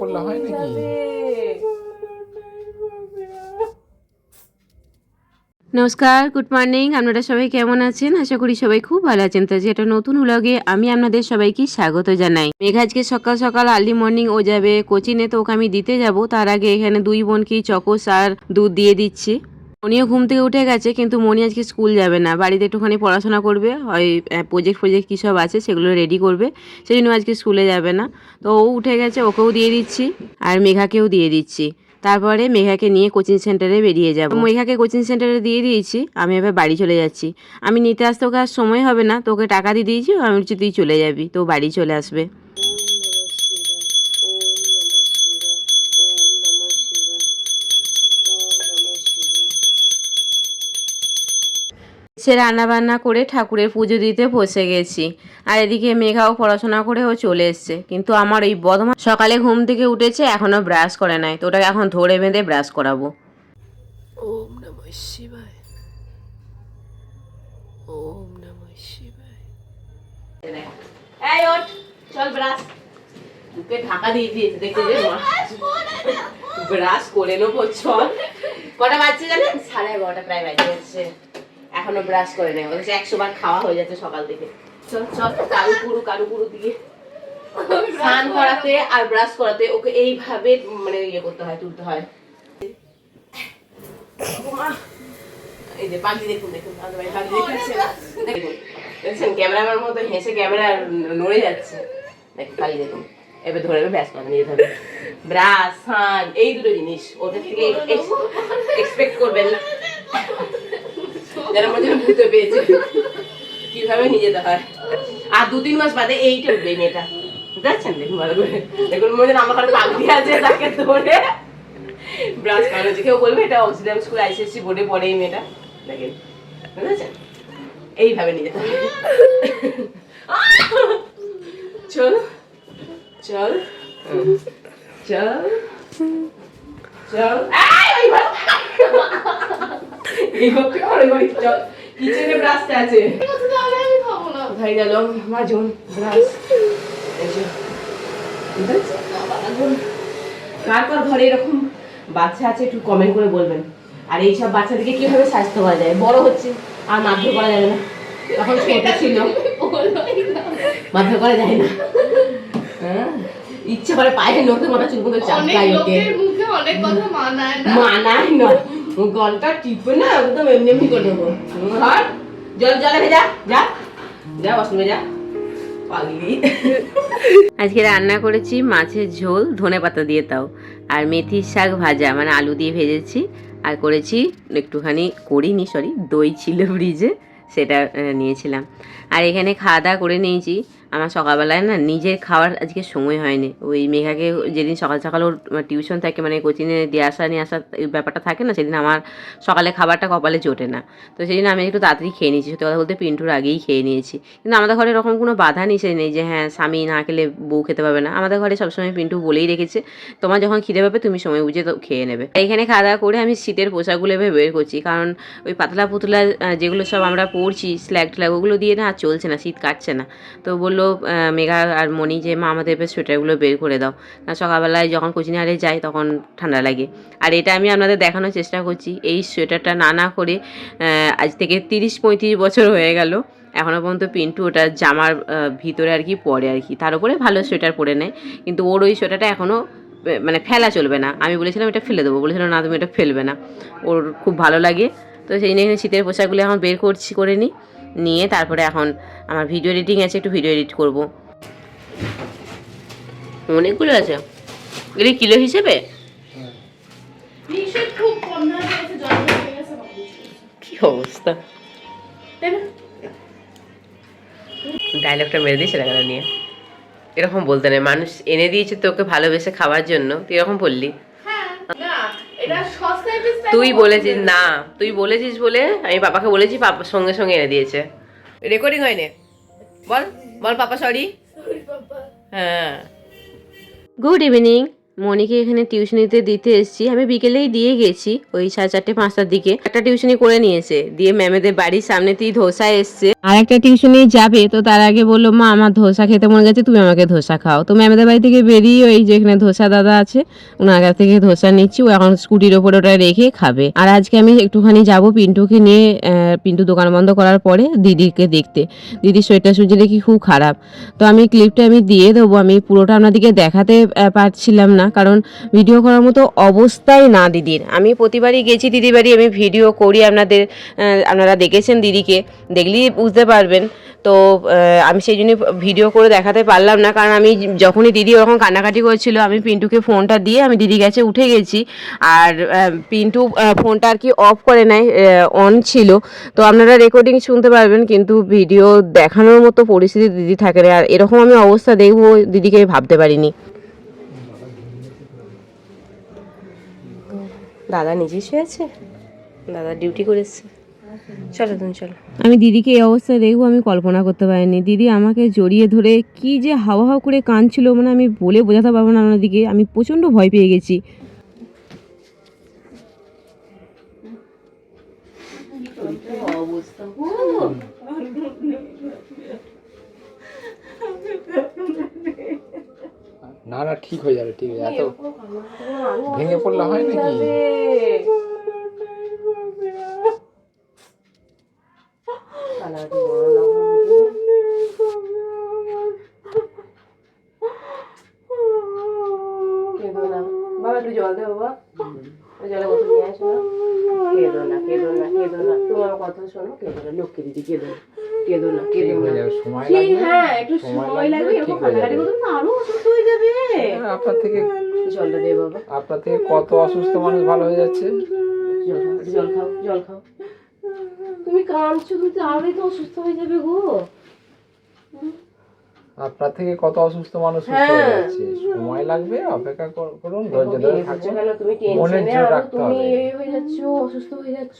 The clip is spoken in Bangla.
হয় নাকি? নমস্কার, গুড মর্নিং। আপনারা সবাই কেমন আছেন? আশা করি সবাই খুব ভালো আছেন। তো যেটা নতুন ব্লগে আমি আপনাদের সবাইকে স্বাগত জানাই। মেঘ আজকে সকাল সকাল আর্লি মর্নিং ও যাবে। কোচিনে তো ওকে আমি দিতে যাব। তার আগে এখানে দুই বোনকেই চকোস আর দুধ দিয়ে দিচ্ছি। মনিও ঘুম থেকে উঠে গেছে, কিন্তু মনি আজকে স্কুল যাবে না। বাড়িতে একটুখানি পড়াশোনা করবে, হয় প্রজেক্ট ফজেক্ট কী সব আছে সেগুলো রেডি করবে। সেই জন্য আজকে স্কুলে যাবে না। তো ও উঠে গেছে, ওকেও দিয়ে দিচ্ছি, আর মেঘাকেও দিয়ে দিচ্ছি। তারপরে মেঘাকে নিয়ে কোচিং সেন্টারে বেরিয়ে যাব। মেঘাকে কোচিং সেন্টারে দিয়ে দিয়েছি, আমি এবার বাড়ি চলে যাচ্ছি। আমি নিতে আসতে ওকে আর সময় হবে না তোকে টাকা দিয়ে দিয়েছি, আমি বলছি, তুই চলে যাবি। তো বাড়ি চলে আসবে। সে রান্না বান্না করে ঠাকুরের পুজো দিতে বসে গেছি। আর এদিকে মেঘাও পড়াশোনা করে ও চলে এসছে। কিন্তু আমার এই বদমা সকালে ঘুম থেকে উঠেছে এখনও ব্রাশ করে নাই। তো ওটাকে এখন ধরে বেঁধে ব্রাশ করাবো। ওম নমঃ শিবায়। ওম নমঃ শিবায়। এই ওঠ চল ব্রাশ। মুখে ঢাকা দিয়ে দিয়েছে দেখতে যে ব্রাশ করে নেব চল। কটা বাজছে জানেন? সাড়ে এগারোটা প্রায় বাজে এখনও ব্রাশ করে নেই। বলছে একশো বার খাওয়া হয়ে যাচ্ছে সকাল থেকে। চল চল কারু পুরু কারু পুরু দিয়ে। স্নান করাতে আর ব্রাশ করাতে ওকে এইভাবে মানে ইয়ে করতে হয় তুলতে হয়। এই যে পাখি দেখুন দেখুন পাখি দেখুন। দেখছেন ক্যামেরাম্যান মতো হেসে ক্যামেরা নড়ে যাচ্ছে। দেখুন পাখি দেখুন এবার ধরে ব্যাস করে নিয়ে যাবে। ব্রাশ সান এই দুটো জিনিস ওদের থেকে এক্সপেক্ট করবেন না। যেন মনে হয় ভূতে পেয়েছে কীভাবে নিয়ে যেতে হয়? আর দু তিন মাস বাদে এইটা উঠবে মেয়েটা। বুঝতে পারছেন? দেখুন ভালো করে। দেখুন, মনে আমার ঘরে পাগলি আছে তাকে ধরে। ব্রাশ করানো হচ্ছে। কেউ বলবে এটা অক্সিডেন্ট স্কুল, আইসিএসসি বোর্ডে পড়ে এই মেয়েটা। দেখেন বুঝেছেন এইভাবে নিয়ে যেতে হবে চল চল চল। চল এই, ঘরটা ঘরে চল কিচেনে ব্রাশটা আছে। কোথায় গেল মাজন ব্রাশ। কার কার ঘরে এরকম বাচ্চা আছে একটু কমেন্ট করে বলবেন। আর এইসব বাচ্চাদেরকে কীভাবে স্বাস্থ্য করা যায়? বড় হচ্ছে আর মারধর করা যাবে না। তখন ছোট ছিল। মারধর করা যায় না। হ্যাঁ? ইচ্ছে করে পায়ে মাথা করে লোকের মুখে অনেক কথা মানায় না। গলটা টিপে না, একদম এমনি এমনি করে দেবো। জল, জলে ভেজা, যা। যা আজকে রান্না করেছি মাছের ঝোল, ধনে পাতা দিয়ে তাও। আর মেথির শাক ভাজা মানে আলু দিয়ে ভেজেছি। আর করেছি একটুখানি করিনি সরি দই ছিল ফ্রিজে, সেটা নিয়েছিলাম। আর এখানে খাওয়া দাওয়া করে নিয়েছি। আমার সকালবেলায় না নিজের খাওয়ার আজকে সময় হয়নি। ওই মেঘাকে যেদিন সকাল সকাল ওর টিউশন থাকে মানে কোচিংয়ে দিয়ে আসা, নিয়ে আসা ব্যাপারটা থাকে না, সেদিন আমার সকালে খাবারটা কপালে জোটে না। তো জন্য আমি একটু তাড়াতাড়ি খেয়ে নিয়েছি। সত্যি কথা বলতে পিন্টুর আগেই খেয়ে নিয়েছি। কিন্তু আমাদের ঘরে এরকম কোনো বাধা নিষেধ নেই যে হ্যাঁ স্বামী না খেলে বউ খেতে পাবে না। আমাদের ঘরে সবসময় পিন্টু বলেই রেখেছে, তোমার যখন খিদে পাবে, তুমি সময় বুঝে তো খেয়ে নেবে। এখানে খাওয়া দাওয়া করে আমি শীতের পোশাকগুলো এভাবে বের করছি। কারণ ওই পাতলা পুতলা যেগুলো সব আমরা পরছি স্ল্যাগ ট্ল্যাগ ওগুলো দিয়ে না আর চলছে না, শীত কাটছে না। তো বলল আহ, মেঘা আর মনি যে মা আমাদের সোয়েটারগুলো বের করে দাও। কারণ সকালবেলায় যখন কোচিং হারে যাই তখন ঠান্ডা লাগে। আর এটা আমি আপনাদের দেখানোর চেষ্টা করছি। এই সোয়েটারটা না না করে আজ থেকে তিরিশ পঁয়ত্রিশ বছর হয়ে গেল। এখনও পর্যন্ত পিন্টু ওটা জামার ভিতরে আর কি পরে আর কি। তার উপরে ভালো সোয়েটার পরে নেয়। কিন্তু ওর ওই সোয়েটারটা এখনও মানে ফেলা চলবে না। আমি বলেছিলাম এটা ফেলে দেবো। বলেছিলাম না তুমি এটা ফেলবে না। ওর খুব ভালো লাগে। তো সেই জন্য শীতের পোশাকগুলো এখন বের করছি করে নিই। নিয়ে তারপরে এখন আমার ভিডিও এডিটিং আছে একটু ভিডিও এডিট করব। অনেকগুলো আছে। এগুলি কিলো হিসেবে। কি অবস্থা? ডায়লগটা মেরে দিয়েছে লাগানো নিয়ে। এরকম বলতে নেই। মানুষ এনে দিয়েছে তোকে ভালোবেসে খাওয়ার জন্য। তুই এরকম বললি হ্যাঁ, না, এটা সস্তায় বেচতে তুই বলেছিস না তুই বলেছিস বলে আমি পাপাকে বলেছি পাপা সঙ্গে সঙ্গে এনে দিয়েছে। রেকর্ডিং হয়নি? বল বল পাপা সরি হ্যাঁ। গুড ইভিনিং মনিকে এখানে টিউশনিতে দিতে এসেছি। আমি বিকেলেই দিয়ে গেছি ওই সাড়ে চারটে, পাঁচটার দিকে। একটা টিউশনি করে নিয়েছে। দিয়ে ম্যামেদের বাড়ির সামনে সামনেতেই ধোসা এসছে। আর একটা টিউশনি যাবে, তো তার আগে বলল, মা, আমার ধোসা খেতে মনে গেছে, তুমি আমাকে ধোসা খাও। তো ম্যামেদের বাড়ি থেকে বেরিয়ে ওই যে এখানে ধোসা দাদা আছে, ওনার কাছ থেকে ধোসা নিচ্ছি। ও এখন স্কুটির ওপরে ওটা রেখে খাবে। আর আজকে আমি একটুখানি যাব পিন্টুকে নিয়ে পিন্টু দোকান বন্ধ করার পরে দিদিকে দেখতে। দিদির শরীরটা সুজি দেখি খুব খারাপ। তো আমি ক্লিপটা আমি দিয়ে দেবো। আমি পুরোটা আপনাদেরকে দেখাতে পারছিলাম না। কারণ ভিডিও করার মতো অবস্থাই না দিদির। আমি প্রতিবারই গেছি দিদির বাড়ি আমি ভিডিও করি আপনাদের আপনারা দেখেছেন দিদিকে, দেখলেই বুঝতে পারবেন। তো আমি সেই জন্য ভিডিও করে দেখাতে পারলাম না, কারণ আমি যখনই দিদি ওরকম কান্নাকাটি করেছিল, আমি পিন্টুকে ফোনটা দিয়ে আমি দিদি কাছে উঠে গেছি। আর পিন্টু ফোনটা আর কি অফ করে নেয় অন ছিল। তো আপনারা রেকর্ডিং শুনতে পারবেন, কিন্তু ভিডিও দেখানোর মতো পরিস্থিতি দিদি থাকে না। আর এরকম আমি অবস্থা দেখব, দিদিকে ভাবতে পারিনি। দাদা নিজেই শুয়েছে? দাদা ডিউটি করেছে। চলো তুমি চলো। আমি দিদিকে এই অবস্থায় দেখব আমি কল্পনা করতে পারিনি। দিদি আমাকে জড়িয়ে ধরে কি যে হাওয়া হাওয়া করে কাঁদছিল মানে আমি বলে বোঝাতে পারব না আপনাদেরকে আমি প্রচণ্ড ভয় পেয়ে গেছি। না না ঠিক হয়ে যাবে ঠিক হয়ে যাবে। এত ভেঙে পড়লে হয় নাকি? বাবা একটু জল দে বাবা। ওই জলে বোতল নিয়ে আসো না কেঁদো না কেঁদো না কেঁদো না। তুমি কথা শোনো কেঁদো না। লক্ষ্মী দিদি কেঁদো না। কেঁদো না ঠিক কেঁদো না যাবে সময় লাগবে। হ্যাঁ একটু সময় লাগবে। এরকম কান্নাকাটি করতে না আরও অসুস্থ হয়ে যাবে। হ্যাঁ, আপনার থেকে জলটা দে বাবা। আপনার থেকে কত অসুস্থ মানুষ ভালো হয়ে যাচ্ছে? জল খাও জল খাও তুমি কাঁদছো তুমি তো আরোই তো অসুস্থ হয়ে যাবে গো। আপনার থেকে কত অসুস্থ মানুষ সুস্থ হয়ে হ্যাঁ। যাচ্ছে? সময় লাগবে অপেক্ষা কর- করুন ধৈর্য ধরে থাকুন। টেনশনে জোর তুমি এই হয়ে যাচ্ছ অসুস্থ হয়ে যাচ্ছ।